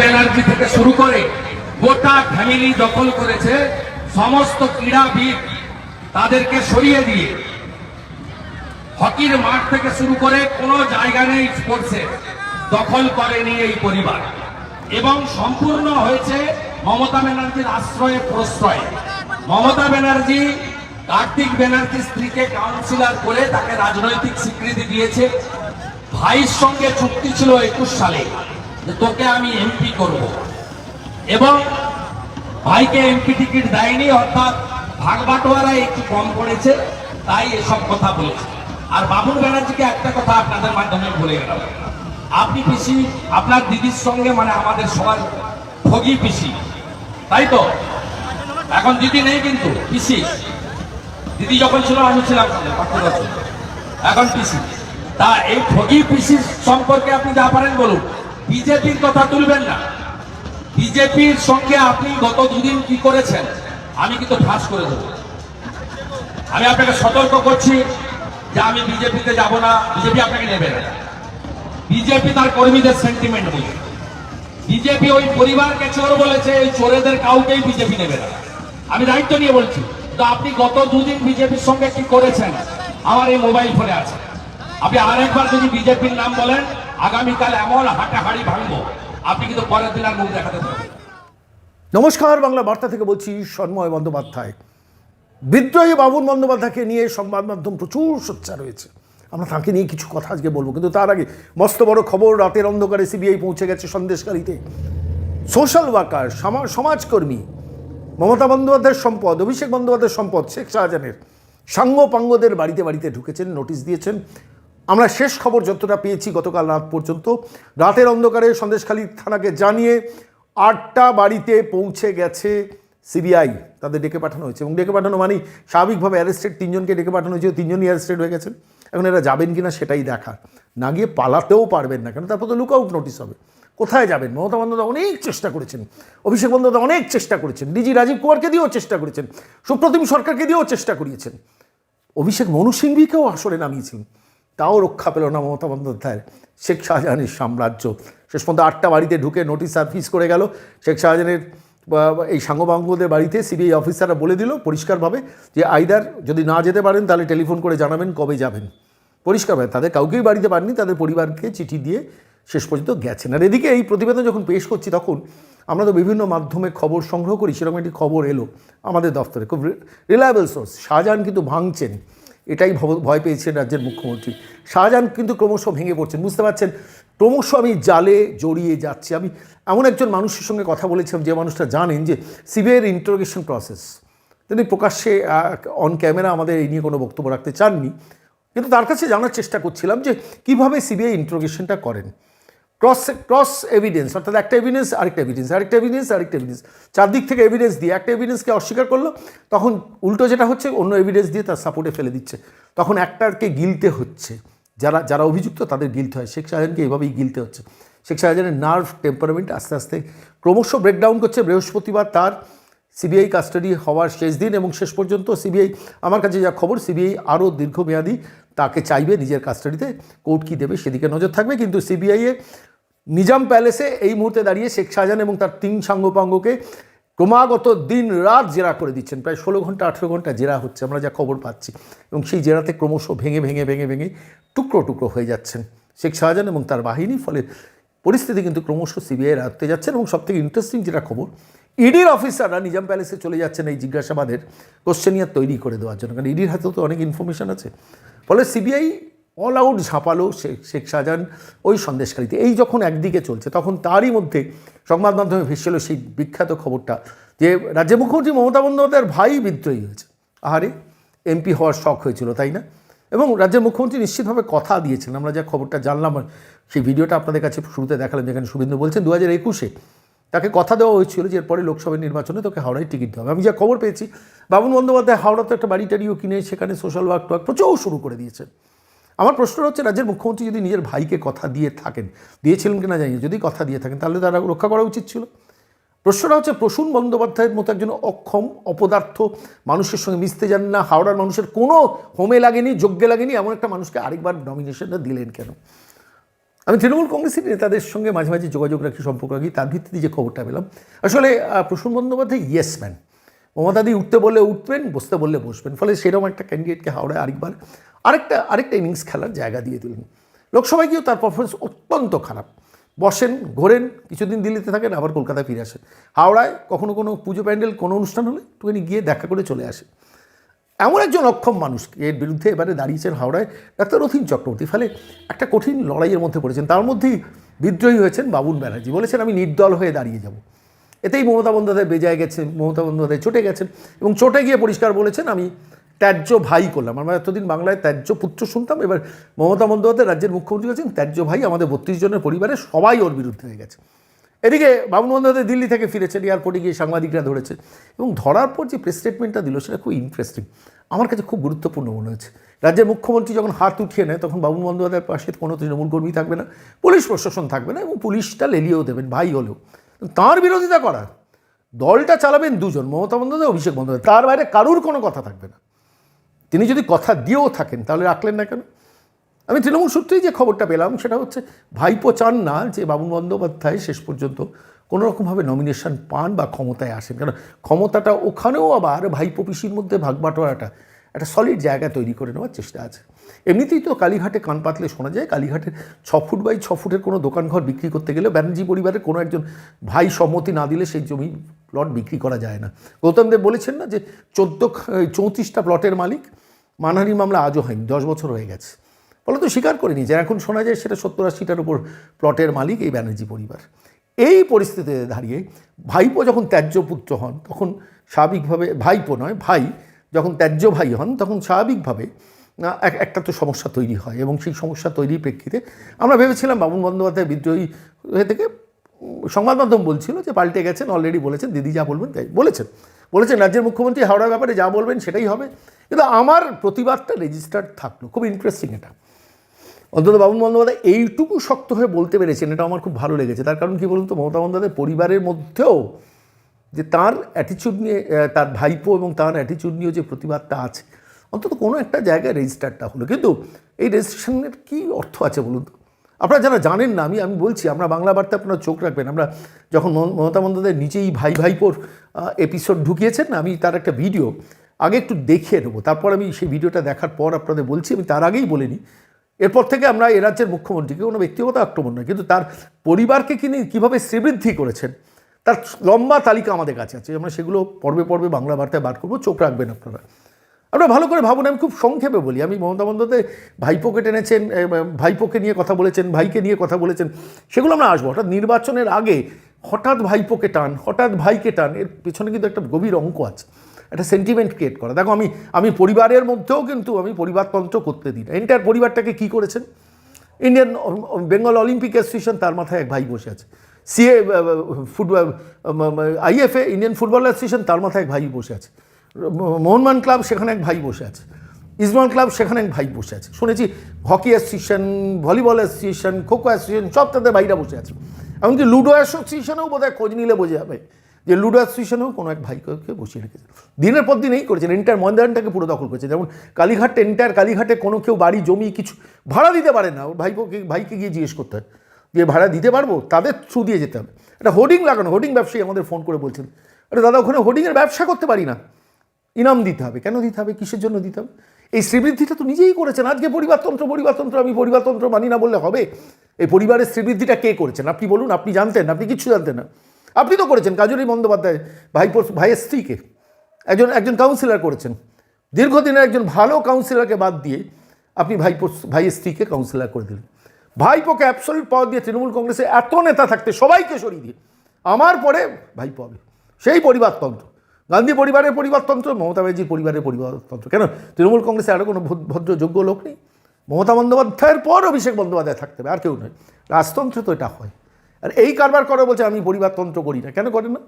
ব্যানার্জি থেকে শুরু করে গোটা ফ্যামিলি দখল করেছে, সমস্ত ক্রীড়াবিদ তাদেরকে সরিয়ে দিয়ে। হকির মাঠ থেকে শুরু করে কোনো জায়গা নেই স্পোর্টসে দখল করেনি এই পরিবার। এবং সম্পূর্ণ হয়েছে মমতা ব্যানার্জির আশ্রয়ে প্রশ্রয়। মমতা ব্যানার্জি, কার্তিক ব্যানার্জির স্ত্রীকে কাউন্সিলর করে তাকে রাজনৈতিক স্বীকৃতি দিয়েছে। ভাইয়ের সঙ্গে চুক্তি ছিল একুশ সালে। তোকে আমি এমপি করব। এবং ভাইকে এমপি টিকিট দেয়নি, অর্থাৎ ভাগ বাটোয়ারা একটু কম পড়েছে, তাই এসব কথা বলেছে। আর বাবুল ব্যানার্জিকে একটা কথা আপনাদের মাধ্যমে বলে গেলাম। আপনি পিসি, আপনার দিদির সঙ্গে মানে আমাদের সবার ভোগী পিসি। তাই তো? এখন দিদি নেই কিন্তু, পিসি। দিদি যখন ছিল, আমি ছিলাম। এখন পিসি। তা এই ঠগি পিসির সম্পর্কে আপনি যা পারেন বলুন। বিজেপির কথা তুলবেন না। বিজেপির সঙ্গে আপনি গত দুদিন কি করেছেন, আমি কিন্তু ফাঁস করে দেবো। আমি আপনাকে সতর্ক করছি যে আমি বিজেপিতে যাব না, বিজেপি আপনাকে নেবে না। বিজেপি তার কর্মীদের সেন্টিমেন্ট বলে বিজেপি ওই পরিবারকে চোর বলেছে, এই চোরেদের কাউকেই বিজেপি নেবে না। আমি দায়িত্ব নিয়ে বলছি তো আপনি গত দুদিন বিজেপির সঙ্গে কি করেছেন? আমার এই মোবাইল ফোনে আছে। আপনি আরেকবার যদি বিজেপির নাম বলেন আগামীকাল এমন হাঁটাহাড়ি ভাঙবো। আপনি কিন্তু পরের দিন আর মুখ দেখাতে নমস্কার, বাংলা বার্তা থেকে বলছি সন্ময় বন্দ্যোপাধ্যায়। বিদ্রোহী বাবুন বন্দ্যোপাধ্যায়কে নিয়ে সংবাদ মাধ্যম প্রচুর সোচ্চার রয়েছে আমরা তাকে নিয়ে কিছু কথা আজকে বলব, কিন্তু তার আগে মস্ত বড় খবর, রাতের অন্ধকারে সিবিআই পৌঁছে গেছে সন্দেশকারীতে। সোশ্যাল ওয়ার্কার সমাজকর্মী, মমতা বন্দ্যোপাধ্যায়ের সম্পদ, অভিষেক বন্দ্যোপাধ্যায়ের সম্পদ, শেখ শাহজাহানের সাঙ্গ পাঙ্গদের বাড়িতে বাড়িতে ঢুকেছেন, নোটিশ দিয়েছেন। আমরা শেষ খবর যতটা পেয়েছি গতকাল রাত পর্যন্ত। রাতের অন্ধকারে সন্দেশখালী থানাকে জানিয়ে আটটা বাড়িতে পৌঁছে গেছে সিবিআই। তাদের ডেকে পাঠানো হয়েছে। এবং ডেকে পাঠানো মানেই স্বাভাবিকভাবে অ্যারেস্টেড তিনজনকে ডেকে পাঠানো হয়েছে। তিনজনই অ্যারেস্টেড হয়ে গেছেন। এখন এরা যাবেন কিনা সেটাই দেখা। না গিয়ে পালাতেও পারবেন না, কেন? তারপর তো লুক আউট নোটিস হবে। কোথায় যাবেন? মমতা বন্দ্যোপাধ্যায় অনেক চেষ্টা করেছেন। অভিষেক বন্দ্যোপাধ্যায় অনেক চেষ্টা করেছেন। ডিজি রাজীব কুমারকে দিয়েও চেষ্টা করেছেন। সুপ্রতিম সরকারকে দিয়েও চেষ্টা করিয়েছেন। অভিষেক মনু আসরে নামিয়েছিলেন তাও রক্ষা পেল না মমতা বন্দ্যোপাধ্যায়ের। শেখ শাহজাহানের সাম্রাজ্য। শেষ পর্যন্ত আটটা বাড়িতে ঢুকে নোটিশ সার্ভিস করে গেল। শেখ শাহজাহানের এই সাঙ্গবাঙ্গদের বাড়িতে সিবিআই অফিসাররা বলে দিল পরিষ্কারভাবে যে আইদার যদি না যেতে পারেন তাহলে টেলিফোন করে জানাবেন কবে যাবেন। পরিষ্কারভাবে তাদের কাউকেই বাড়িতে পাননি, তাদের পরিবারকে চিঠি দিয়ে শেষ পর্যন্ত গেছেন। আর এদিকে এই প্রতিবেদন যখন পেশ করছি তখন আমরা তো বিভিন্ন মাধ্যমে খবর সংগ্রহ করি, সেরকম একটি খবর এলো আমাদের দফতরে, খুব রিলায়েবল সোর্স শাহজাহান কিন্তু ভাঙছেন। এটাই ভয় পেয়েছেন রাজ্যের মুখ্যমন্ত্রী। শাহজাহান কিন্তু ক্রমশ ভেঙে পড়ছেন। বুঝতে পারছেন, ক্রমশ আমি জালে জড়িয়ে যাচ্ছি। আমি এমন একজন মানুষের সঙ্গে কথা বলেছিলাম, যে মানুষটা জানেন যে সিবিআইয়ের ইন্টারোগেশন প্রসেস তিনি প্রকাশ্যে অন ক্যামেরা আমাদের এই নিয়ে কোনো বক্তব্য রাখতে চাননি। কিন্তু তার কাছে জানার চেষ্টা করছিলাম যে কীভাবে সিবিআই ইন্টারোগেশনটা করেন। ক্রস ক্রস এভিডেন্স অর্থাৎ একটা এভিডেন্স আরেকটা এভিডেন্স আরেকটা এভিডেন্স আরেকটা এভিডেন্স চারদিক থেকে এভিডেন্স দিয়ে একটা এভিডেন্সকে অস্বীকার করল, তখন উল্টো যেটা হচ্ছে, অন্য এভিডেন্স দিয়ে তার সাপোর্টে ফেলে দিচ্ছে। তখন একটাকে গিলতে হচ্ছে। যারা যারা অভিযুক্ত, তাদের গিলতে হয়। শেখ শাহজাহানকে এভাবেই গিলতে হচ্ছে। শেখ শাহজাহানের নার্ভ টেম্পারমেন্ট আস্তে আস্তে ক্রমশ ব্রেকডাউন করছে। বৃহস্পতিবার তার সিবিআই কাস্টাডি হওয়ার শেষ দিন এবং শেষ পর্যন্ত সিবিআই আমার কাছে যা খবর সিবিআই আরও দীর্ঘমেয়াদী তাকে চাইবে নিজের কাস্টাডিতে কোর্ট কী দেবে সেদিকে নজর থাকবে। কিন্তু সিবিআইয়ে নিজাম প্যালেসে এই মুহূর্তে দাঁড়িয়ে শেখ শাহজাহান এবং তার তিন সাঙ্গপাঙ্গকে ক্রমাগত দিন রাত জেরা করে দিচ্ছেন। প্রায় ষোলো ঘণ্টা, আঠেরো ঘণ্টা জেরা হচ্ছে, আমরা যা খবর পাচ্ছি। এবং সেই জেরাতে ক্রমশ ভেঙে ভেঙে ভেঙে ভেঙে টুকরো টুকরো হয়ে যাচ্ছেন শেখ শাহজাহান এবং তার বাহিনী। ফলে পরিস্থিতি কিন্তু ক্রমশ সিবিআই রাখতে যাচ্ছেন এবং সবথেকে ইন্টারেস্টিং যেটা খবর, ইডির অফিসাররা নিজাম প্যালেসে চলে যাচ্ছেন এই জিজ্ঞাসাবাদের কোশ্চেনিয়ার তৈরি করে দেওয়ার জন্য। কারণ ইডির হাতেও তো অনেক ইনফরমেশন আছে। ফলে সিবিআই অল আউট ঝাঁপালো শেখ শাহজাহান ওই সন্দেশকারীতে এই যখন একদিকে চলছে, তখন তারই মধ্যে সংবাদ মাধ্যমে ভেসেছিল সেই বিখ্যাত খবরটা যে রাজ্য মুখ্যমন্ত্রী মমতা বন্দ্যোপাধ্যায়ের ভাই বিদ্রোহী হয়েছে। আহারে এমপি হওয়ার শখ হয়েছিল, তাই না? এবং রাজ্যের মুখ্যমন্ত্রী নিশ্চিতভাবে কথা দিয়েছেন। আমরা যা খবরটা জানলাম, সেই ভিডিওটা আপনাদের কাছে শুরুতে দেখালাম, যেখানে শুভেন্দু বলছেন দু হাজার একুশে তাকে কথা দেওয়া হয়েছিল যে এরপরে লোকসভা নির্বাচনে তোকে হাওড়ায় টিকিট দেওয়া হবে। আমি যা খবর পেয়েছি, বাবুন বন্দ্যোপাধ্যায় হাওড়াতে একটা বাড়ি টাড়িও কিনে, সেখানে সোশ্যাল ওয়ার্ক টোয়ার্ক প্রচুর শুরু করে দিয়েছেন। আমার প্রশ্ন হচ্ছে রাজ্যের মুখ্যমন্ত্রী যদি নিজের ভাইকে কথা দিয়ে থাকেন, দিয়েছিলেন কিনা জানি যদি কথা দিয়ে থাকেন, তাহলে তারা রক্ষা করা উচিত ছিল। প্রশ্নটা হচ্ছে প্রসূন বন্দ্যোপাধ্যায়ের মতো একজন অক্ষম, অপদার্থ মানুষের সঙ্গে মিশতে জানেন না, হাওড়ার মানুষের কোনো হোমে লাগেনি যোগ্যে লাগেনি, এমন একটা মানুষকে আরেকবার নমিনেশনটা দিলেন কেন? আমি তৃণমূল কংগ্রেসের নেতাদের সঙ্গে মাঝে মাঝে যোগাযোগ রাখি, সম্পর্ক রাখি, তার ভিত্তিতে যে খবরটা পেলাম। আসলে প্রসূন বন্দ্যোপাধ্যায় ইয়েস ম্যান মমতাদি উঠতে বললে উঠবেন, বসতে বললে বসবেন। ফলে সেরকম একটা ক্যান্ডিডেটকে হাওড়ায় আরেকবার, আরেকটা আরেকটা ইনিংস খেলার জায়গা দিয়ে দিলেন লোকসভায় গিয়েও তার পারফরমেন্স অত্যন্ত খারাপ। বসেন, ঘোরেন, কিছুদিন দিল্লিতে থাকেন, আবার কলকাতায় ফিরে আসেন। হাওড়ায় কখনো কোনো পুজো প্যান্ডেল, কোনো অনুষ্ঠান হলে একটুখানি গিয়ে দেখা করে চলে আসে। এমন একজন অক্ষম মানুষ এর বিরুদ্ধে এবারে দাঁড়িয়েছেন হাওড়ায় ডাক্তার রথীন চক্রবর্তী। ফলে একটা কঠিন লড়াইয়ের মধ্যে পড়েছেন। তার মধ্যেই বিদ্রোহী হয়েছেন বাবুল ব্যানার্জি। বলেছেন, আমি নির্দল হয়ে দাঁড়িয়ে যাব। এতেই মমতা বন্দ্যোপাধ্যায় বেজায় গেছে মমতা বন্দ্যোপাধ্যায় চটে গেছেন এবং চটে গিয়ে পরিষ্কার বলেছেন, আমি ত্যায্য ভাই করলাম। আমরা এতদিন বাংলায় ত্যায্য পুত্র শুনতাম, এবার মমতা বন্দ্যোপাধ্যায় রাজ্যের মুখ্যমন্ত্রী বলছেন ত্যায্য ভাই আমাদের বত্রিশ জনের পরিবারে সবাই ওর বিরুদ্ধে হয়ে গেছে। এদিকে বাবুল বন্দ্যোপাধ্যায় দিল্লি থেকে ফিরেছেন, এয়ারপোর্টে গিয়ে সাংবাদিকরা ধরেছে এবং ধরার পর যে প্রেস স্টেটমেন্টটা দিল, সেটা খুব ইন্টারেস্টিং আমার কাছে খুব গুরুত্বপূর্ণ মনে হয়েছে। রাজ্যের মুখ্যমন্ত্রী যখন হাত উঠিয়ে নেয়, তখন বাবুল বন্দ্যোপাধ্যায়ের পাশে কোনো তৃণমূল কর্মী থাকবে না, পুলিশ প্রশাসন থাকবে না এবং পুলিশটা লেলিয়েও দেবেন, ভাই হলেও। তাঁর বিরোধিতা করা দলটা চালাবেন দুজন, মমতা বন্দ্যোপাধ্যায় অভিষেক বন্দ্যোপাধ্যায়। তার বাইরে কারুর কোনো কথা থাকবে না। তিনি যদি কথা দিয়েও থাকেন, তাহলে রাখলেন না কেন? আমি তৃণমূল সূত্রেই যে খবরটা পেলাম, সেটা হচ্ছে ভাইপো চান না যে বাবুল বন্দ্যোপাধ্যায় শেষ পর্যন্ত কোনো রকমভাবে নমিনেশন পান বা ক্ষমতায় আসেন। কারণ ক্ষমতাটা ওখানেও আবার ভাইপো পিসির মধ্যে ভাগ বাটোয়ারাটা একটা সলিড জায়গা তৈরি করে নেওয়ার চেষ্টা আছে। এমনিতেই তো কালীঘাটে কান পাতলে শোনা যায়, কালীঘাটের ছ ফুট বাই ছ ফুটের কোনো দোকানঘর বিক্রি করতে গেলে ব্যানার্জি পরিবারের কোনো একজন ভাই সম্মতি না দিলে সেই জমি প্লট বিক্রি করা যায় না। গৌতম দেব বলেছেন না যে চোদ্দ চৌত্রিশটা প্লটের মালিক মানহানি মামলা আজও হয়নি, দশ বছর হয়ে গেছে। ফলে তো স্বীকার করে নিয়েছে এখন শোনা যায় সেটা সত্তর আশিটার উপর প্লটের মালিক এই ব্যানার্জি পরিবার। এই পরিস্থিতিতে দাঁড়িয়ে ভাইপো যখন ত্যায্য পুত্র হন, তখন স্বাভাবিকভাবে ভাইপো নয়, ভাই যখন ত্যায্য ভাই হন, তখন স্বাভাবিকভাবে এক, একটা তো সমস্যা তৈরি হয় এবং সেই সমস্যা তৈরির প্রেক্ষিতে আমরা ভেবেছিলাম বাবুল বন্দ্যোপাধ্যায় বিদ্রোহী হয়ে থেকে সংবাদ মাধ্যম বলছিল যে পাল্টে গেছেন অলরেডি বলেছেন, দিদি যা বলবেন তাই বলেছেন। বলেছেন, রাজ্যের মুখ্যমন্ত্রী হাওড়ার ব্যাপারে যা বলবেন সেটাই হবে। কিন্তু আমার প্রতিবাদটা রেজিস্টার্ড থাকল, খুব ইন্টারেস্টিং এটা। অন্তত বাবুল বন্দ্যোপাধ্যায় এইটুকু শক্ত হয়ে বলতে পেরেছেন, এটা আমার খুব ভালো লেগেছে। তার কারণ কী বলুন তো, মমতা বন্দ্যোপাধ্যায় পরিবারের মধ্যেও যে তার অ্যাটিচিউড নিয়ে তার ভাইপো এবং তার অ্যাটিচিউড নিয়েও যে প্রতিবাদটা আছে, অন্তত কোনো একটা জায়গায় রেজিস্টারটা হলো। কিন্তু এই রেজিস্ট্রেশনের কী অর্থ আছে বলুন তো? আপনারা যারা জানেন না, আমি আমি বলছি, আমরা বাংলা বার্তা আপনারা চোখ রাখবেন। আমরা যখন মম- মমতা বন্দ্যোপাধ্যায় নিজেই ভাই ভাইপোর এপিসোড ঢুকিয়েছেন না আমি তার একটা ভিডিও আগে একটু দেখিয়ে নেব। তারপর আমি সেই ভিডিওটা দেখার পর আপনাদের বলছি, আমি তার আগেই বলিনি এরপর থেকে আমরা এ রাজ্যের মুখ্যমন্ত্রীকে কোনো ব্যক্তিগত আক্রমণ নয়, কিন্তু তার পরিবারকে তিনি কীভাবে শ্রীবৃদ্ধি করেছেন তার লম্বা তালিকা আমাদের কাছে আছে। আমরা সেগুলো পর্বে পর্বে বাংলা বার্তায় বার করব। চোখ রাখবেন আপনারা। আপনারা ভালো করে ভাবুন, আমি খুব সংক্ষেপে বলি। আমি মমতা বন্দ্যোপাধ্যায় ভাইপোকে টেনেছেন ভাইপোকে নিয়ে কথা বলেছেন, ভাইকে নিয়ে কথা বলেছেন, সেগুলো আমরা আসব। হঠাৎ নির্বাচনের আগে হঠাৎ ভাইপোকে টান, হঠাৎ ভাইকে টান, এর পেছনে কিন্তু একটা গভীর অঙ্ক আছে। একটা সেন্টিমেন্ট ক্রিয়েট করা। দেখো, আমি আমি পরিবারের মধ্যেও কিন্তু আমি পরিবারতন্ত্র করতে দিই না। এন্টায়ার পরিবারটাকে কী করেছেন? ইন্ডিয়ান বেঙ্গল অলিম্পিক অ্যাসোসিয়েশন তার মাথায় এক ভাই বসে আছে। CA football IFA Indian football association তার মাথায় এক ভাই বসে আছে। মোহনমান ক্লাব, সেখানে এক ভাই বসে আছে। ইসমান ক্লাব, সেখানে এক ভাই বসে আছে। শুনেছি, hockey association, volleyball association kho kho association, সব তাদের ভাইরা বসে আছে। এমনকি লুডো অ্যাসোসিয়েশনেও বোধহয় খোঁজ নিলে বোঝা যাবে যে লুডো অ্যাসোসিয়েশনেও কোনো এক ভাইকে বসিয়ে রেখেছে। দিনের পর দিন এই করেছেন। এন্টার ময়দানটাকে পুরো দখল করেছে। যেমন কালীঘাট এন্টার কালীঘাটে কোনো কেউ বাড়ি, জমি কিছু ভাড়া দিতে পারে না। ওর ভাইপোকে ভাইকে গিয়ে জিজ্ঞেস করতে হয়। যে ভাড়া দিতে পারব, তাদের থ্রু দিয়ে যেতে হবে। একটা হোর্ডিং লাগানো হোর্ডিং ব্যবসায়ী আমাদের ফোন করে বলছেন, আরে দাদা, ওখানে হোর্ডিংয়ের ব্যবসা করতে পারি না। ইনাম দিতে হবে। কেন দিতে হবে? কিসের জন্য দিতে হবে? এই শ্রীবৃদ্ধিটা তো নিজেই করেছেন। আজকে পরিবারতন্ত্র পরিবারতন্ত্র, আমি পরিবারতন্ত্র মানি না বললে হবে। এই পরিবারের শ্রীবৃদ্ধিটা কে করেছেন? আপনি বলুন, আপনি জানতেন, আপনি কিচ্ছু জানতেন না। আপনি তো করেছেন, কাজলী বন্দ্যোপাধ্যায় ভাইপোর ভাইয়ের স্ত্রীকে। একজন একজন কাউন্সিলর করেছেন। দীর্ঘদিনের একজন ভালো কাউন্সিলরকে বাদ দিয়ে আপনি ভাইপোর ভাইয়ের স্ত্রীকে কাউন্সিলর করে দিলেন। ভাইপোকে অ্যাবসলিউট পাওয়ার দিয়ে তৃণমূল কংগ্রেসে এত নেতা থাকতে সবাইকে সরিয়ে দিয়ে। আমার পরে ভাইপো হবে। সেই পরিবারতন্ত্র। গান্ধী পরিবারের পরিবারতন্ত্র, মমতা ব্যানার্জির পরিবারের পরিবারতন্ত্র। কেন? তৃণমূল কংগ্রেসে আরও কোনো ভদ- ভদ্র যোগ্য লোক নেই। মমতা বন্দ্যোপাধ্যায়ের পর অভিষেক বন্দ্যোপাধ্যায় থাকতে হবে, আর কেউ নয়। রাজতন্ত্র তো এটা হয়। আর এই কারবার করে বলছে, আমি পরিবারতন্ত্র করি না। কেন করেন না?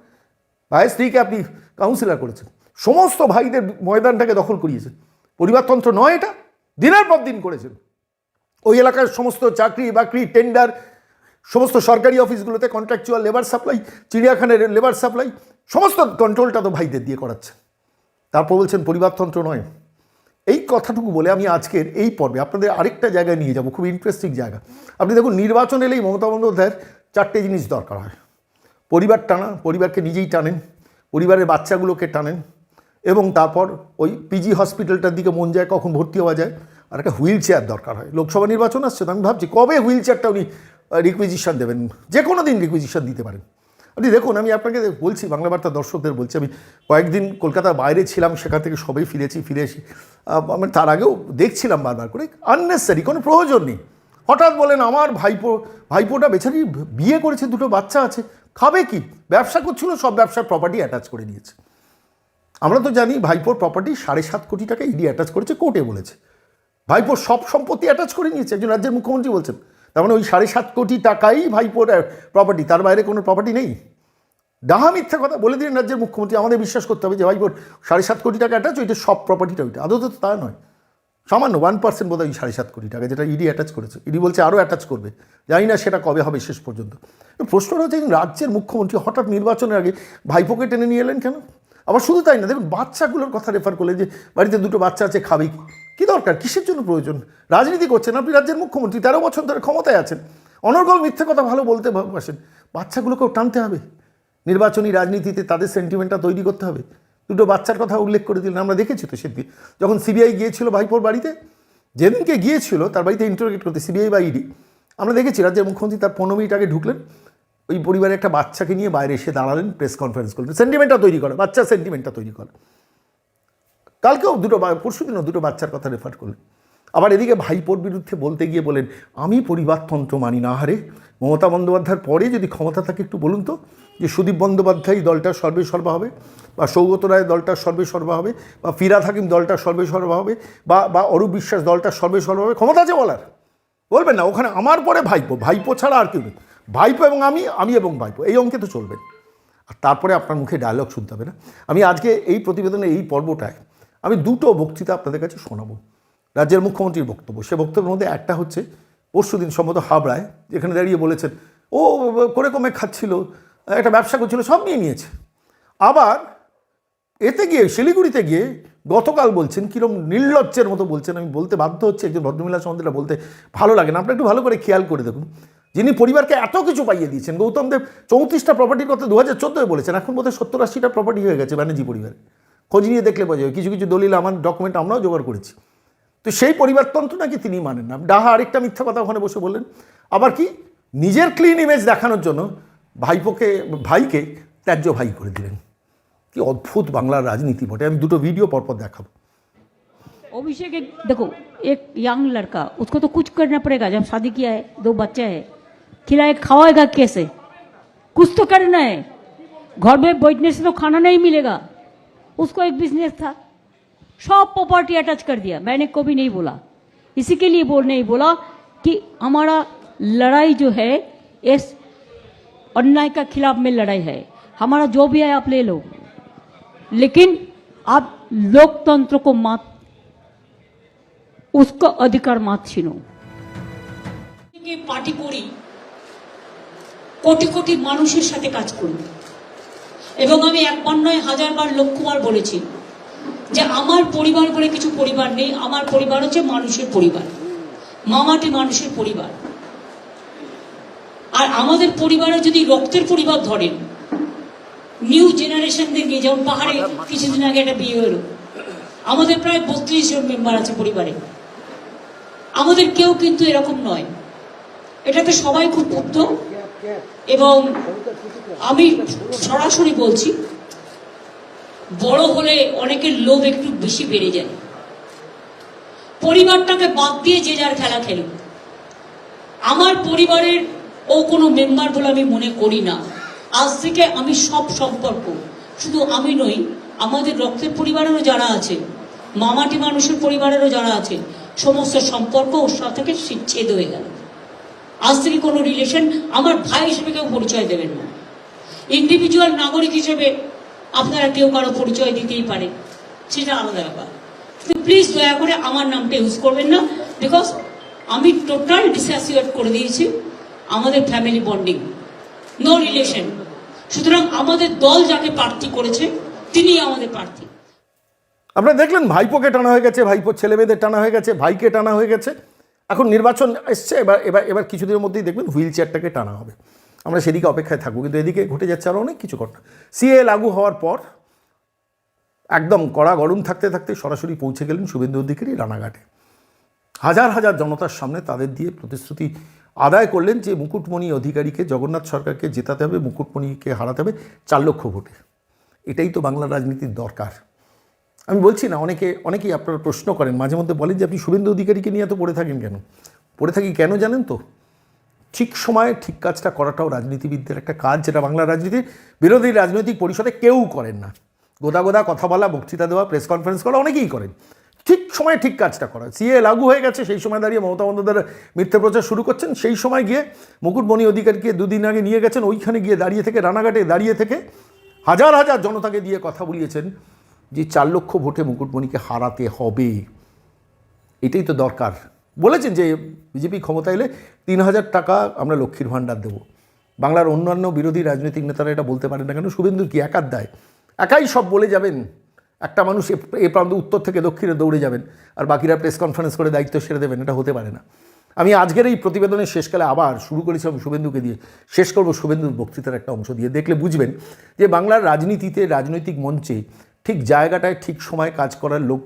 ভাইয়ের স্ত্রীকে আপনি কাউন্সিলর করেছেন। সমস্ত ভাইদের ময়দানটাকে দখল করিয়েছেন। পরিবারতন্ত্র নয় এটা। দিনের পর দিন করেছেন। ওই এলাকার সমস্ত চাকরি বাকরি টেন্ডার সমস্ত সরকারি অফিসগুলোতে কন্ট্রাকচুয়াল লেবার সাপ্লাই চিড়িয়াখানের লেবার সাপ্লাই সমস্ত কন্ট্রোলটা তো ভাইদের দিয়ে করাচ্ছে। তারপর বলছেন পরিবারতন্ত্র নয়। এই কথাটুকু বলে আমি আজকের এই পর্বে আপনাদের আরেকটা জায়গায় নিয়ে যাব, খুব ইন্টারেস্টিং জায়গা। আপনি দেখুন, নির্বাচন এলেই মমতা বন্দ্যোপাধ্যায়ের চারটে জিনিস দরকার হয়। পরিবার টানা, পরিবারকে নিজেই টানেন, পরিবারের বাচ্চাগুলোকে টানেন এবং তারপর ওই পিজি হসপিটালটার দিকে মন যায়, কখন ভর্তি হওয়া যায়। আর একটা হুইল চেয়ার দরকার হয়। লোকসভা নির্বাচন আসছে আমি ভাবছি কবে হুইল চেয়ারটা উনি রিকুইজিশন দেবেন? যে কোনো দিন রিকুইজিশন দিতে পারেন। আপনি দেখুন, আমি আপনাকে বলছি বাংলা বার্তা দর্শকদের বলছি, আমি কয়েকদিন কলকাতার বাইরে ছিলাম, সেখান থেকে সবাই ফিরেছি, ফিরে এসে আমি তার আগেও দেখছিলাম বারবার করে আননেসারি কোনো প্রয়োজন নেই। হঠাৎ বলেন, আমার ভাইপো, ভাইপোটা বেচারি বিয়ে করেছে, দুটো বাচ্চা আছে, খাবে কি? ব্যবসা করছিল, সব ব্যবসার প্রপার্টি অ্যাটাচ করে নিয়েছে। আমরা তো জানি ভাইপোর প্রপার্টি সাড়ে সাত কোটি টাকা ইডি অ্যাটাচ করেছে কোর্টে বলেছে। ভাইপোর সব সম্পত্তি অ্যাটাচ করে নিয়েছে, একজন রাজ্যের মুখ্যমন্ত্রী বলছেন। তার মানে ওই সাড়ে সাত কোটি টাকাই ভাইপোর প্রপার্টি তার বাইরে কোনো প্রপার্টি নেই। ডাহা মিথ্যা কথা বলে দিলেন রাজ্যের মুখ্যমন্ত্রী, আমাদের বিশ্বাস করতে হবে যে ভাইপোর সাড়ে সাত কোটি টাকা অ্যাটাচ ওইটা সব প্রপার্টিটা ওইটা। আদৌ তো তা নয়। সামান্য ওয়ান পার্সেন্ট বোধ হয় সাড়ে সাত কোটি টাকা যেটা ইডি অ্যাটাচ করেছে। ইডি বলছে আরও অ্যাটাচ করবে। জানি না সেটা কবে হবে শেষ পর্যন্ত। প্রশ্নটা হচ্ছে রাজ্যের মুখ্যমন্ত্রী হঠাৎ নির্বাচনের আগে ভাইপোকে টেনে নিয়ে এলেন কেন? আবার শুধু তাই না, দেখুন, বাচ্চাগুলোর কথা রেফার করলেন যে বাড়িতে দুটো বাচ্চা আছে, খাবে কি? দরকার? কিসের জন্য প্রয়োজন? রাজনীতি করছেন আপনি, রাজ্যের মুখ্যমন্ত্রী, তেরো বছর ধরে ক্ষমতায় আছেন। অনর্গল মিথ্যে কথা ভালো বলতে ভালোবাসেন বাচ্চাগুলোকেও টানতে হবে। নির্বাচনী রাজনীতিতে তাদের সেন্টিমেন্টটা তৈরি করতে হবে। দুটো বাচ্চার কথা উল্লেখ করে দিলেন। আমরা দেখেছি তো সেদিন। যখন সিবিআই গিয়েছিল ভাইপোর বাড়িতে, যেদিনকে গিয়েছিল, তার বাড়িতে ইন্টারোগেট করতে সিবিআই বা ইডি আমরা দেখেছি রাজ্যের মুখ্যমন্ত্রী তার পনেরো মিনিট আগে ঢুকলেন। ওই পরিবারের একটা বাচ্চাকে নিয়ে বাইরে এসে দাঁড়ালেন প্রেস কনফারেন্স করলেন। সেন্টিমেন্টটা তৈরি করে, বাচ্চার সেন্টিমেন্টটা তৈরি করে। কালকেও দুটো পরশু দিনও দুটো বাচ্চার কথা রেফার করলেন। আবার এদিকে ভাইপোর বিরুদ্ধে বলতে গিয়ে বলেন, আমি পরিবারতন্ত্র মানি না হারে মমতা বন্দ্যোপাধ্যায়ের পরে যদি ক্ষমতা থাকে একটু বলুন তো, যে সুদীপ বন্দ্যোপাধ্যায় দলটার সর্বে সর্বা হবে, বা সৌগত রায় দলটার সর্বে সর্বা হবে, বা ফিরাদ হাকিম দলটার সর্বে সর্বা হবে, বা বা অরূপ বিশ্বাস দলটার সর্বে সর্বা হবে, ক্ষমতা আছে বলার। বলবেন না, ওখানে আমার পরে ভাইপো ভাইপো ছাড়া আর কেউ নেই। ভাইপো এবং আমি আমি এবং ভাইপো, এই অঙ্কে তো চলবেন আর তারপরে আপনার মুখে ডায়লগ শুনতে হবে না। আমি আজকে এই প্রতিবেদনে এই পর্বটায় আমি দুটো বক্তৃতা আপনাদের কাছে শোনাবো। রাজ্যের মুখ্যমন্ত্রীর বক্তব্য, সে বক্তব্যের মধ্যে একটা হচ্ছে পরশু দিন সম্ভবত হাবড়ায়, যেখানে দাঁড়িয়ে বলেছেন, ও, করে কমে খাচ্ছিল, একটা ব্যবসা করছিল, সব নিয়ে নিয়েছে। আবার এতে গিয়ে, শিলিগুড়িতে গিয়ে গতকাল বলছেন কীরকম নির্লজ্জের মতো বলছেন, আমি বলতে বাধ্য হচ্ছে, একজন ভদ্রমহিলা সম্বন্ধে এটা বলতে ভালো লাগে না। আপনারা একটু ভালো করে খেয়াল করে দেখুন। যিনি পরিবারকে এত কিছু পাইয়ে দিয়েছেন, গৌতম দেব চৌত্রিশটা প্রপার্টির কথা দু হাজার চোদ্দোয় বলেছেন, এখন বোধহয় সত্তর আশিটা প্রপার্টি হয়ে গেছে ব্যানার্জি পরিবারে। খোঁজ নিয়ে দেখলে বোঝা যাবে কিছু কিছু দলিল আমার ডকুমেন্ট আমরাও জোগাড় করেছি তো সেই পরিবারতন্ত্র নাকি তিনি মানেন না ডাহা আরেকটা মিথ্যা কথা ওখানে বসে বললেন আবার কি নিজের ক্লিন ইমেজ দেখানোর জন্য ভাইপোকে ভাইকে ত্যায্য ভাই করে দিলেন কি অদ্ভুত বাংলার রাজনীতি বটে আমি দুটো ভিডিও পরপর দেখাবো अभिषेक एक देखो एक यंग लड़का उसको तो कुछ करना पड़ेगा जब शादी किया है दो बच्चे है खिलाए खावाएगा कैसे कुछ तो करना है घर में बैठने से तो खाना नहीं मिलेगा उसको एक बिजनेस था सब प्रॉपर्टी अटैच कर दिया मैंने कभी नहीं बोला इसी के लिए बोल नहीं बोला कि हमारा लड़ाई जो है इस अन्याय का खिलाफ में लड़ाई है हमारा जो भी है आप ले लो लेकिन आप लोकतंत्र को मात उसका अधिकार मत छीनो থেকে পার্টি করি কোটি কোটি মানুষের সাথে কাজ করি এবং আমি একবার নয় হাজারবার লক্ষবার বলেছি যে আমার পরিবার বলে কিছু পরিবার নেই, আমার পরিবার হচ্ছে মানুষের পরিবার। মামাটি মানুষের পরিবার। আর আমাদের পরিবারে যদি রক্তের পরিবার ধরেন নিউ জেনারেশন থেকে যেমন পাহাড়ে কিছুদিন আগে একটা বিয়ে হলো, আমাদের প্রায় বত্রিশ জন মেম্বার আছে পরিবারে। আমাদের কেউ কিন্তু এরকম নয়। এটাতে সবাই খুব মুগ্ধ। এবং আমি সরাসরি বলছি, বড় হলে অনেকের লোভ একটু বেশি বেড়ে যায়। পরিবারটাকে বাদ দিয়ে যে যার খেলা খেলুক। আমার পরিবারের ও কোনো মেম্বার বলে আমি মনে করি না। আজ থেকে আমি সব সম্পর্ক। শুধু আমি নই, আমাদের রক্তের পরিবারেরও যারা আছে, মামাটি মানুষের পরিবারেরও যারা আছে, সমস্ত সম্পর্ক ওর সাথে ছেদ হয়ে গেল। আজ থেকে কোনো রিলেশন আমার ভাই হিসেবে কেউ পরিচয় দেবেন না। ইন্ডিভিজুয়াল নাগরিক হিসেবে আপনারা কেউ কারও পরিচয় দিতেই পারে সেটা আলাদা ব্যাপার। কিন্তু প্লিজ দয়া করে আমার নামটা ইউজ করবেন না বিকজ আমি টোটাল ডিসঅ্যাসিয়েট করে দিয়েছি আমাদের ফ্যামিলি বন্ডিং নো রিলেশন সুতরাং আমাদের দল যাকে প্রার্থী করেছে তিনি আমাদের প্রার্থী। আপনারা দেখলেন, ভাইপোকে টানা হয়ে গেছে, ভাইপোর ছেলে মেয়েদের টানা হয়ে গেছে, ভাইকে টানা হয়ে গেছে। এখন নির্বাচন এসছে, এবার এবার এবার কিছুদিনের মধ্যেই দেখবেন হুইল চেয়ারটাকে টানা হবে। আমরা সেদিকে অপেক্ষায় থাকব, কিন্তু এদিকে ঘটে যাচ্ছে আরও অনেক কিছু ঘটনা। সিএ লাগু হওয়ার পর একদম কড়া গরম থাকতে থাকতে সরাসরি পৌঁছে গেলেন শুভেন্দু অধিকারী রানাঘাটে। হাজার হাজার জনতার সামনে তাদের দিয়ে প্রতিশ্রুতি আদায় করলেন যে মুকুটমণি অধিকারীকে, জগন্নাথ সরকারকে জেতাতে হবে, মুকুটমণিকে হারাতে হবে চার লক্ষ ভোটে। এটাই তো বাংলার রাজনীতির দরকার। আমি বলছি না, অনেকে, অনেকেই আপনারা প্রশ্ন করেন, মাঝে মধ্যে বলেন যে আপনি শুভেন্দু অধিকারীকে নিয়ে এত পড়ে থাকেন কেন? পড়ে থাকি কেন জানেন তো? ঠিক সময়ে ঠিক কাজটা করাটাও রাজনীতিবিদদের একটা কাজ, যেটা বাংলা রাজনীতির বিরোধী রাজনৈতিক পরিষদে কেউ করেন না। গোদা গোদা কথা বলা, বক্তৃতা দেওয়া প্রেস কনফারেন্স করা অনেকেই করেন। ঠিক সময়ে ঠিক কাজটা করা। সিএ লাগু হয়ে গেছে, সেই সময় দাঁড়িয়ে মমতা বন্দ্যোপাধ্যায় মিথ্যে প্রচার শুরু করছেন, সেই সময় গিয়ে মুকুটমণি অধিকারীকে দুদিন আগে নিয়ে গেছেন, ওইখানে গিয়ে দাঁড়িয়ে থেকে, রানাঘাটে দাঁড়িয়ে থেকে হাজার হাজার জনতাকে দিয়ে কথা বলিয়েছেন। যে চার লক্ষ ভোটে মুকুটমণিকে হারাতে হবে। এটাই তো দরকার। বলেছেন যে বিজেপি ক্ষমতা এলে তিন হাজার টাকা আমরা লক্ষ্মীর ভাণ্ডার দেবো। বাংলার অন্যান্য বিরোধী রাজনৈতিক নেতারা এটা বলতে পারেন না কেন? শুভেন্দুর কি একার দায়? একাই সব বলে যাবেন। একটা মানুষ এ প্রান্ত উত্তর থেকে দক্ষিণে দৌড়ে যাবেন আর বাকিরা প্রেস কনফারেন্স করে দায়িত্ব সেরে দেবেন, এটা হতে পারে না। আমি আজকের এই প্রতিবেদনের শেষকালে আবার শুরু করেছিলাম শুভেন্দুকে দিয়ে। শেষ করব শুভেন্দুর বক্তৃতার একটা অংশ দিয়ে। দেখলে বুঝবেন যে বাংলার রাজনীতিতে, রাজনৈতিক মঞ্চে ঠিক জায়গাটায় ঠিক সময় কাজ করার লোক,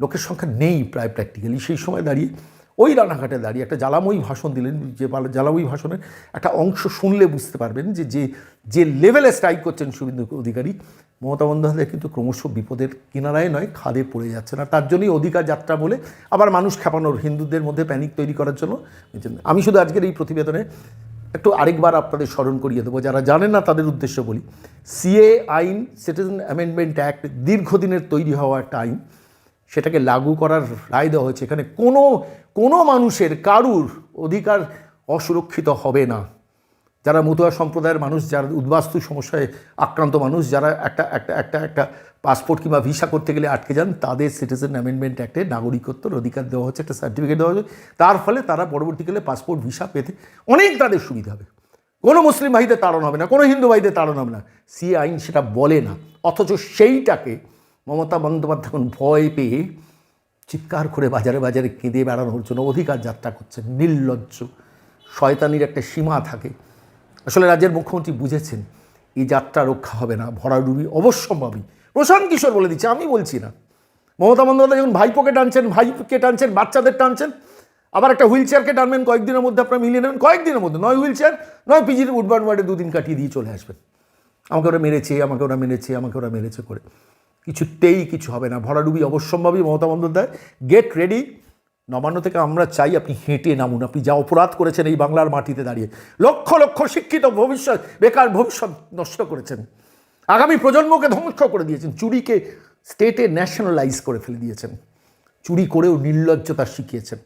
লোকের সংখ্যা নেই প্রায় প্র্যাকটিক্যালি সেই সময় দাঁড়িয়ে ওই রানাঘাটে দাঁড়িয়ে একটা জ্বালাময়ী ভাষণ দিলেন, যে জ্বালাময়ী ভাষণের একটা অংশ শুনলে বুঝতে পারবেন যে যে যে লেভেলে স্ট্রাইক করছেন শুভেন্দু অধিকারী। মমতা বন্দ্যোপাধ্যায় কিন্তু ক্রমশ বিপদের কিনারায় নয়, খাদে পড়ে যাচ্ছে না তার জন্যই অধিকার যাত্রা বলে আবার মানুষ খেপানোর, হিন্দুদের মধ্যে প্যানিক তৈরি করার জন্য। আমি শুধু আজকের এই প্রতিবেদনে একটু আরেকবার আপনাদের স্মরণ করিয়ে দেবো। যারা জানেন না, তাদের উদ্দেশ্য বলি। সিএ আইন, সিটিজেন অ্যামেন্ডমেন্ট অ্যাক্ট দীর্ঘদিনের তৈরি হওয়া একটা আইন। সেটাকে লাগু করার রায় দেওয়া হয়েছে। এখানে কোনো কোনো মানুষের কারুর অধিকার অসুরক্ষিত হবে না। যারা মতুয়া সম্প্রদায়ের মানুষ, যারা উদ্বাস্তু সমস্যায় আক্রান্ত মানুষ, যারা একটা একটা একটা একটা পাসপোর্ট কিংবা ভিসা করতে গেলে আটকে যান, তাদের সিটিজেন অ্যামেন্ডমেন্ট অ্যাক্টে নাগরিকত্বর অধিকার দেওয়া হচ্ছে, একটা সার্টিফিকেট দেওয়া হচ্ছে। তার ফলে তারা পরবর্তীকালে পাসপোর্ট, ভিসা পেতে অনেক তাদের সুবিধা হবে। কোনো মুসলিম ভাইদের তাড়ন হবে না, কোনো হিন্দু ভাইদের তাড়ন হবে না। সি আইন সেটা বলে না। অথচ সেইটাকে মমতা বন্দ্যোপাধ্যায় এখন ভয় পেয়ে চিৎকার করে বাজারে বাজারে কেঁদে বেড়ানোর জন্য অধিকার যাত্রা করছেন নির্লজ্জ। শয়তানির একটা সীমা থাকে। আসলে রাজ্যের মুখ্যমন্ত্রী বুঝেছেন, এই যাত্রা রক্ষা হবে না, ভরাডুবি অবশ্যম্ভাবী। প্রশান্ত কিশোর বলে দিচ্ছে, আমি বলছি না। মমতা বন্দ্যোপাধ্যায় যখন ভাইপোকে টানছেন ভাইকে টানছেন, বাচ্চাদের টানছেন, আবার একটা হুইল চেয়ারকে টানবেন, কয়েকদিনের মধ্যে আপনারা মিলিয়ে নেবেন, কয়েকদিনের মধ্যে, নয় হুইল চেয়ার নয় পিজির উডবার্ন ওয়ার্ডে দুদিন কাটিয়ে দিয়ে চলে আসবেন। আমাকে ওরা মেরেছে, আমাকে ওরা মেরেছে, আমাকে ওরা মেরেছে করে। কিছুতেই কিছু হবে না। ভরাডুবি অবশ্যম্ভাবী মমতা বন্দ্যোপাধ্যায় গেট রেডি নবান্ন থেকে আমরা চাই আপনি হেঁটে নামুন, আপনি যা অপরাধ করেছেন এই বাংলার মাটিতে দাঁড়িয়ে। লক্ষ লক্ষ শিক্ষিত ভবিষ্যৎ, বেকার ভবিষ্যৎ নষ্ট করেছেন। আগামী প্রজন্মকে ধ্বংস করে দিয়েছেন, চুরিকে স্টেটে ন্যাশনালাইজ করে ফেলে দিয়েছেন, চুরি করেও নির্লজ্জতা শিখিয়েছেন।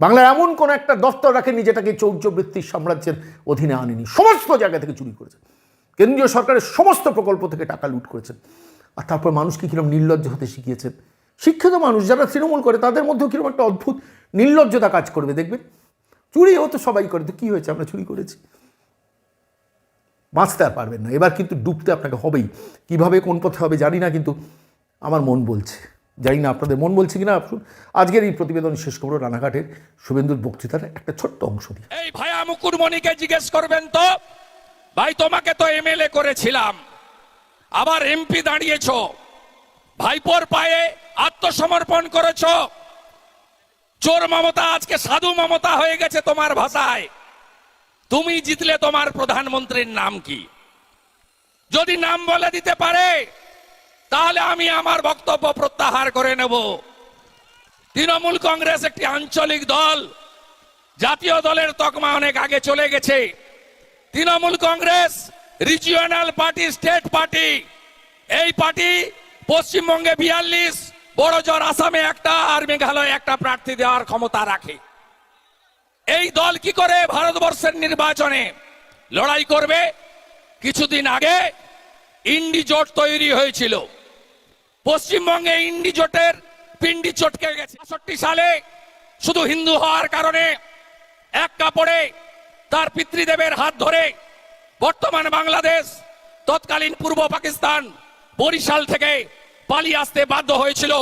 বাংলার এমন কোন একটা দফতর রাখেনি যেটাকে চৌর্যবৃত্তির সাম্রাজ্যের অধীনে আনেনি, সমস্ত জায়গা থেকে চুরি করেছেন কেন্দ্রীয় সরকারের সমস্ত প্রকল্প থেকে টাকা লুট করেছেন আর তারপর মানুষকে কীরকম নির্লজ্জ হতে শিখিয়েছেন শিক্ষিত মানুষ যারা তৃণমূল করে, তাদের মধ্যেও কীরকম একটা অদ্ভুত নির্লজ্জতা কাজ করবে, দেখবেন? চুরি ও তো সবাই করে, তো কী হয়েছে? আমরা চুরি করেছি। বাঁচতে আর পারবেন না। এবার কিন্তু ডুবতে আপনাকে হবেই। কীভাবে কোন পথে হবে জানি না, কিন্তু আমার মন বলছে। জানি না আপনাদের মন বলছে কিনা আসুন আজকের এই প্রতিবেদন শেষ করব রানাঘাটের শুভেন্দুর বক্তৃতার একটা ছোট্ট অংশ দিয়ে। এই ভাইয়া মুকুটমণিকে জিজ্ঞেস করবেন তো, ভাই, তোমাকে তো এমএলএ করেছিলাম। আবার এমপি দাঁড়িয়েছ। ভাইপোর পায়ে আত্মসমর্পণ করেছ। চোর মমতা আজকে সাধু মমতা হয়ে গেছে তোমার ভাষায়। তুমি জিতলে তোমার প্রধানমন্ত্রীর নাম কি? যদি নাম বলে দিতে পারে, তাহলে আমি আমার বক্তব্য প্রত্যাহার করে নেব। তৃণমূল কংগ্রেস একটি আঞ্চলিক দল, জাতীয় দলের তকমা অনেক আগে চলে গেছে। Trinamool Congress regional party state party এই পার্টি পশ্চিমবঙ্গে বিয়াল্লিশ, বড় জোর আসামে একটা আর মেঘালয়ে একটা প্রার্থী দেওয়ার ক্ষমতা রাখে। এই দল কি করে ভারতবর্ষের নির্বাচনে লড়াই করবে? কিছুদিন আগে ইন্ডি জোট তৈরি হয়েছিল। পশ্চিমবঙ্গে ইন্ডি জোটের পিন্ডি চটকে গেছে। বাষট্টি সালে শুধু হিন্দু হওয়ার কারণে এক কাপড়ে তার পিতৃদেবের হাত ধরে বর্তমান বাংলাদেশ, তৎকালীন পূর্ব পাকিস্তান, বরিশাল থেকে পালিয়ে আসতে বাধ্য হয়েছিল।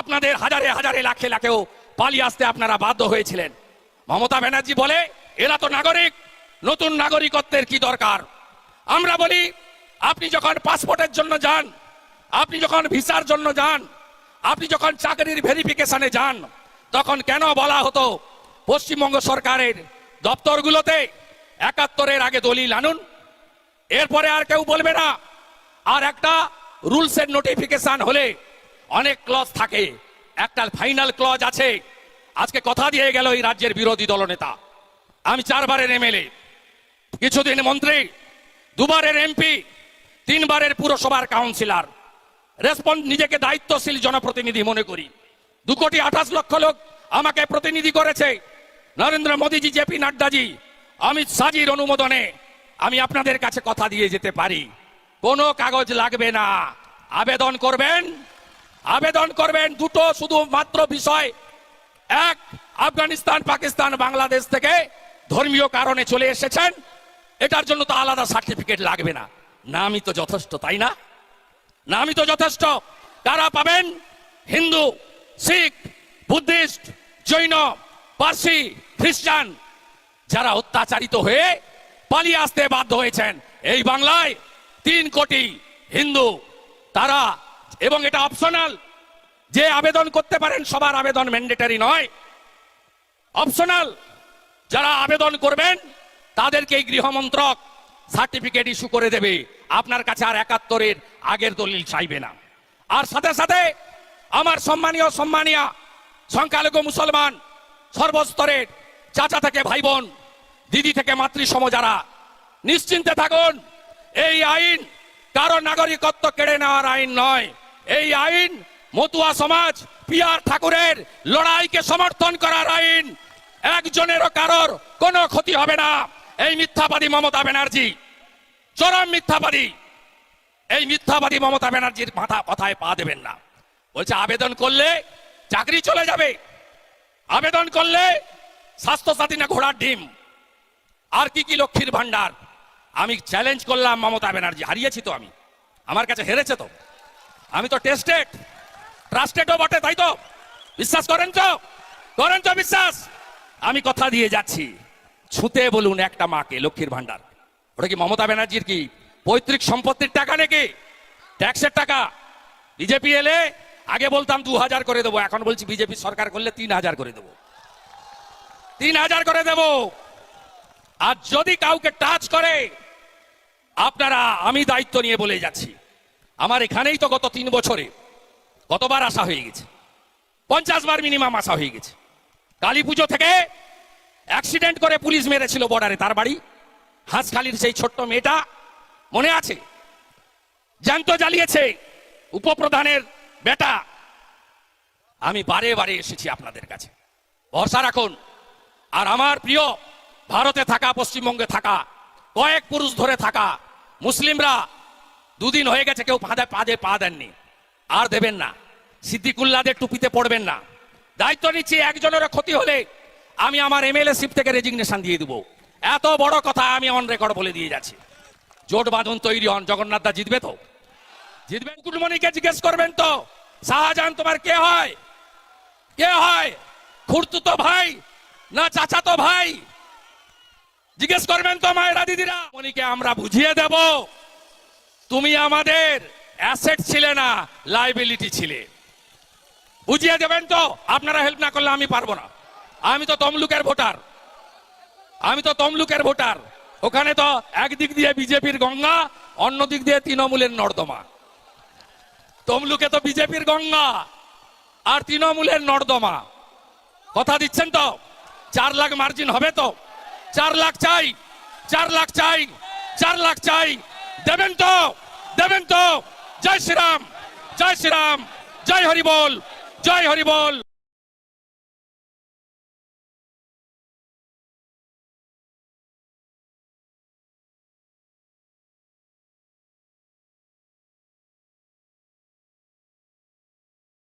আপনাদের হাজারে হাজারে লাখে লাখেও পালিয়ে আসতে আপনারা বাধ্য হয়েছিলেন। মমতা ব্যানার্জি বলে, এরা তো নাগরিক, নতুন নাগরিকত্বের কি দরকার? আমরা বলি, আপনি যখন পাসপোর্টের জন্য যান, আপনি যখন ভিসার জন্য যান, আপনি যখন চাকরির ভেরিফিকেশনে যান, তখন কেন বলা হতো পশ্চিমবঙ্গ সরকারের দপ্তরগুলোতে একাত্তরের আগে দলিল আনুন? এরপরে আর কেউ বলবে না। আর একটা রুলস এর নোটিফিকেশন হলে অনেক ক্লজ থাকে। একটা ফাইনাল ক্লজ আছে। আজকে কথা দিয়ে গেল এই রাজ্যের বিরোধী দলনেতা আমি চারবারের এমএলএ কিছুদিন মন্ত্রী, দুবারের এমপি তিনবারের পুরসভার কাউন্সিলর। রেসপন্স নিজেকে দায়িত্বশীল জনপ্রতিনিধি মনে করি। দু কোটি আঠাশ লক্ষ লোক আমাকে প্রতিনিধি করেছে। নরেন্দ্র মোদীজি জেপি নাড্ডাজি, অমিত শাহজির অনুমোদনে আমি আপনাদের কাছে কথা দিয়ে যেতে পারি। কোনো কাগজ লাগবে না। আবেদন করবেন? আবেদন করবেন দুটো শুধু মাত্র বিষয় এক, আফগানিস্তান, পাকিস্তান, বাংলাদেশ থেকে ধর্মীয় কারণে চলে এসেছেন। এটার জন্য তো আলাদা সার্টিফিকেট লাগবে না। নামই তো যথেষ্ট, তাই না? নামই তো যথেষ্ট। কারা পাবেন হিন্দু, শিখ, বুদ্ধিস্ট, জৈন, পার্সি, খ্রিস্টান, যারা অত্যাচারিত হয়ে পালিয়ে আসতে বাধ্য হয়েছেন। এই বাংলায় তিন কোটি হিন্দু, তারা, এবং এটা অপশনাল যে আবেদন করতে পারেন, সবার আবেদন ম্যান্ডেটারি নয়। অপশনাল যারা আবেদন করবেন, তাদেরকে গৃহমন্ত্রক সার্টিফিকেট ইস্যু করে দেবে। আপনার কাছে আর একাত্তরের আগের দলিল চাইবে না। আর সাথে সাথে, আমার সম্মানীয়, সম্মানিয়া, সংখ্যালঘু মুসলমান, সর্বস্তরের চাচা থেকে ভাই বোন দিদি থেকে মাতৃসম যারা, নিশ্চিন্তে থাকুন, এই আইন কারও নাগরিকত্ব কেড়ে নেওয়ার আইন নয়। এই আইন মতুয়া সমাজ, পিয়ার ঠাকুরের লড়াইকে সমর্থন করার আইন, একজনেরও কারোর কোনো ক্ষতি হবে না। এই মিথ্যাবাদী মমতা ব্যানার্জি, চরম মিথ্যাবাদী। এই মিথ্যাবাদী মমতা ব্যানার্জির মাথা কথায় পা দেবেন না। বলছে, আবেদন করলে চাকরি চলে যাবে। আবেদন করলে স্বাস্থ্য সাথী না ঘোড়ার ডিম। আর কি কি লক্ষ্মীর ভান্ডার আমি চ্যালেঞ্জ করলাম মমতা ব্যানার্জি, হারিয়েছি তো আমি। আমার কাছে হেরেছে তো। আমি তো টেস্টেড ট্রাস্টেডও বটে, তাই তো? বিশ্বাস করেন তো? করেন তো বিশ্বাস? আমি কথা দিয়ে যাচ্ছি। ছুতে বলুন একটা মাকে, লক্ষ্মীর ভান্ডার ওটা কি মমতা ব্যানার্জির কি পৈতৃক সম্পত্তির টাকা নাকি? ট্যাক্সের টাকা। বিজেপি এলে আগে বলতাম দু হাজার করে দেবো, এখন বলছি বিজেপি সরকার করলে তিন হাজার করে দেবো। তিন হাজার করে দেব। আর যদি কাউকে টাচ করে, আপনারা, আমি দায়িত্ব নিয়ে বলে যাচ্ছি। আমার এখানেই তো গত তিন বছরে কতবার আসা হয়ে গেছে। পঞ্চাশ বার মিনিমাম আসা হয়ে গেছে। কালী পুজো থেকে অ্যাক্সিডেন্ট করে পুলিশ মেরেছিল বর্ডারে তার বাড়ি। হাঁসখালির সেই ছোট্ট মেয়েটা, মনে আছে? জ্যান্ত জ্বালিয়েছে উপপ্রধানের বেটা। আমি বারে বারে এসেছি আপনাদের কাছে। ভরসা রাখুন। আর আমার প্রিয়, ভারতে থাকা, পশ্চিমবঙ্গে থাকা, কয়েক পুরুষ ধরে থাকা মুসলিমরা দুদিন হয়ে গেছে, কেউ পাদে পাদে পা দেননি। আর দেবেন না। সিদ্দিকুল্লাদের টুপিতে পড়বেন না। দায়িত্ব নিচ্ছি একজনের ক্ষতি হলে আমি আমার এমএলএ শিপ থেকে রেজিগনেশন দিয়ে দেবো। এত বড় কথা আমি অন রেকর্ড বলে দিয়ে যাচ্ছি। জোট বাঁধন তৈরি হন, জগন্নাথ দা জিতবে তো? জিতবেন কুটমণিকে জিজ্ঞেস করবেন তো, শাহজাহান তোমার কে হয়? কে হয়? খুড়তুতো ভাই না চাচা তো ভাই? জিজ্ঞেস করবেন তো মায়েরা দিদিরা। মনিকে আমরা বুঝিয়ে দেব। তুমি আমাদের অ্যাসেট ছিলে না লাইবিলিটি ছিলে। বুঝিয়ে দেবেন তো, আপনারা হেল্প না করলে আমি পারব না। আমি তো তমলুকের ভোটার। আমি তো তমলুকের ভোটার। ওখানে তো একদিক দিয়ে বিজেপির গঙ্গা, অন্য দিক দিয়ে তৃণমূলের নর্দমা। তমলুকে তো বিজেপির গঙ্গা, আর তৃণমূলের নর্দমা। কথা দিচ্ছেন তো? চার লাখ মার্জিন হবে তো? চার লাখ চাই, চার লাখ চাই, চার লাখ চাই। দেবেন তো দেবেন তো। জয় শ্রীরাম জয় শ্রীরাম জয় হরিবল জয় হরিবল